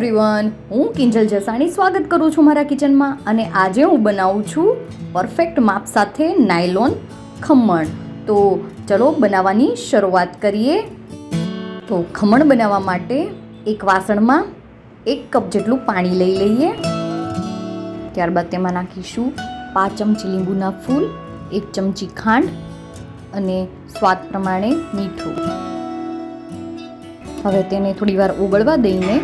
Everyone હું કિંજલ જસાણી સ્વાગત કરું છું મારા કિચનમાં અને આજે હું બનાવું છું પરફેક્ટ માપ સાથે નાયલોન ખમણ. તો ચલો બનાવવાની શરૂઆત કરીએ. તો ખમણ બનાવવા માટે એક વાસણમાં એક કપ જેટલું પાણી લઈ લઈએ. ત્યારબાદ તેમાં નાખીશું પાંચ ચમચી લીંબુના ફૂલ, એક ચમચી ખાંડ અને સ્વાદ પ્રમાણે મીઠું. હવે તેને થોડી વાર ઉગળવા દઈને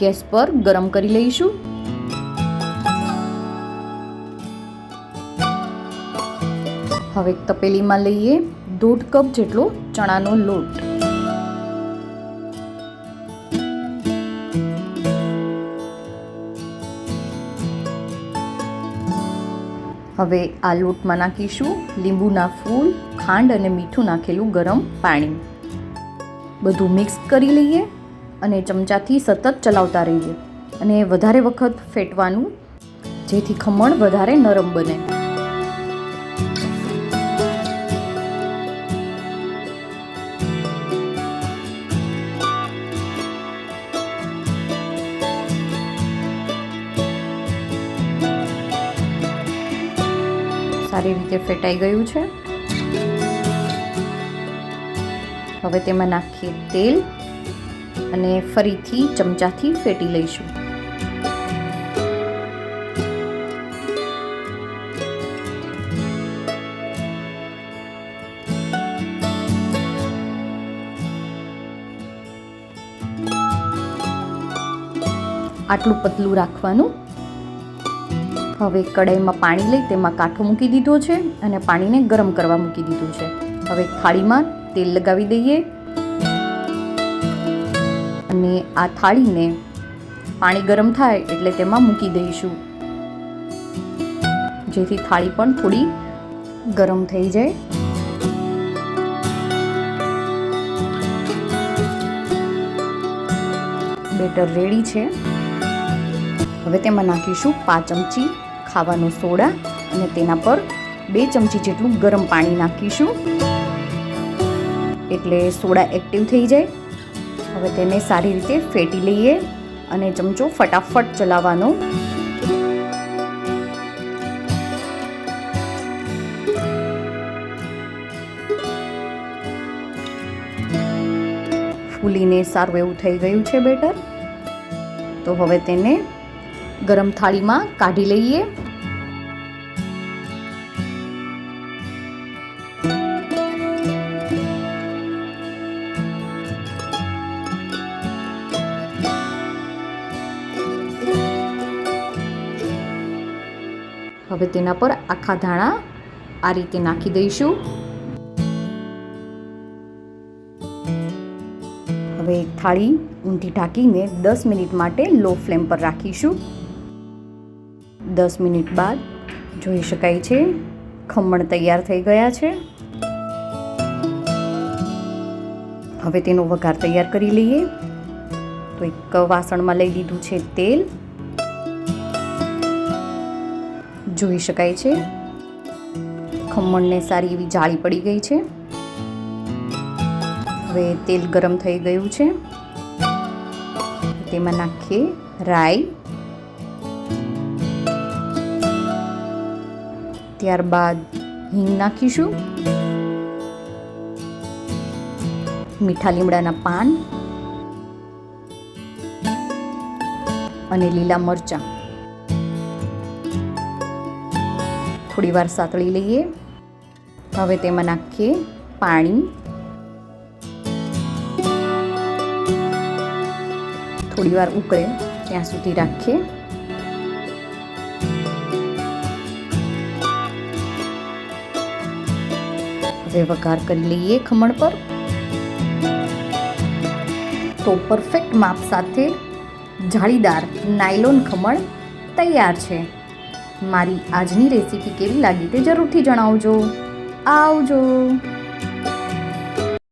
ગેસ પર ગરમ કરી લઈશું. હવે તપેલીમાં લઈએ દોઢ કપ જેટલો ચણાનો લોટ. હવે આ લોટમાં નાખીશું લીંબુના ફૂલ, ખાંડ અને મીઠું નાખેલું ગરમ પાણી. બધું મિક્સ કરી લઈએ. અને ચમચાથી સતત ચલાવતા રહીએ અને વધારે વખત ફેટવાનું, જેથી ખમણ વધારે નરમ બને. સારી રીતે ફેટાઈ ગયું છે. હવે તેમાં નાખીએ તેલ. અને ફરીથી ચમચાથી ફેટી લઈશું. આટલું પતલું રાખવાનું. હવે કડાઈમાં પાણી લઈ તેમાં કાંઠો મૂકી દીધો છે અને પાણીને ગરમ કરવા મૂકી દીધું છે. હવે થાળીમાં તેલ લગાવી દઈએ. અને આ થાળીને પાણી ગરમ થાય એટલે તેમાં મૂકી દઈશું. જેથી થાળી પણ થોડી ગરમ થઈ જાય. બેટર રેડી છે. હવે તેમાં નાખીશું પાંચ ચમચી ખાવાનો સોડા અને તેના પર બે ચમચી જેટલું ગરમ પાણી નાખીશું. એટલે સોડા એક્ટિવ થઈ જાય. હવે તેને સારી રીતે ફેટી લઈએ અને ચમચો ફટાફટ ચલાવવાનો. ફૂલીને સારું એવું થઈ ગયું છે બેટર. તો હવે તેને ગરમ થાળીમાં કાઢી લઈએ. હવે તેના પર આખા ધાણા આ રીતે નાખી દઈશું. હવે થાળી ઊંધી ઢાંકીને દસ મિનિટ માટે લો ફ્લેમ પર રાખીશું. દસ મિનિટ બાદ જોઈ શકાય છે ખમણ તૈયાર થઈ ગયા છે. હવે તેનો વઘાર તૈયાર કરી લઈએ. તો એક વાસણમાં લઈ લીધું છે તેલ. જોઈ શકાય છે. ખમણને સારી એવી જાળી પડી ગઈ છે. હવે તેલ ગરમ થઈ ગયું છે. તેમાં નાખીએ રાઈ. ત્યારબાદ હિંગ નાખીશું. મીઠા લીમડાના પાન. અને લીલા મરચાં. થોડી વાર સાતળી લઈએ. હવે તેમાં નાખીએ પાણી. થોડી વાર ઉકળે ત્યાં સુધી રાખીએ. હવે વઘાર કરી લઈએ ખમણ પર. તો પરફેક્ટ માપ સાથે જાળીદાર નાયલોન ખમણ તૈયાર છે. મારી આજની રેસીપી કેવી લાગી તે જરૂરથી જણાવજો. આવજો.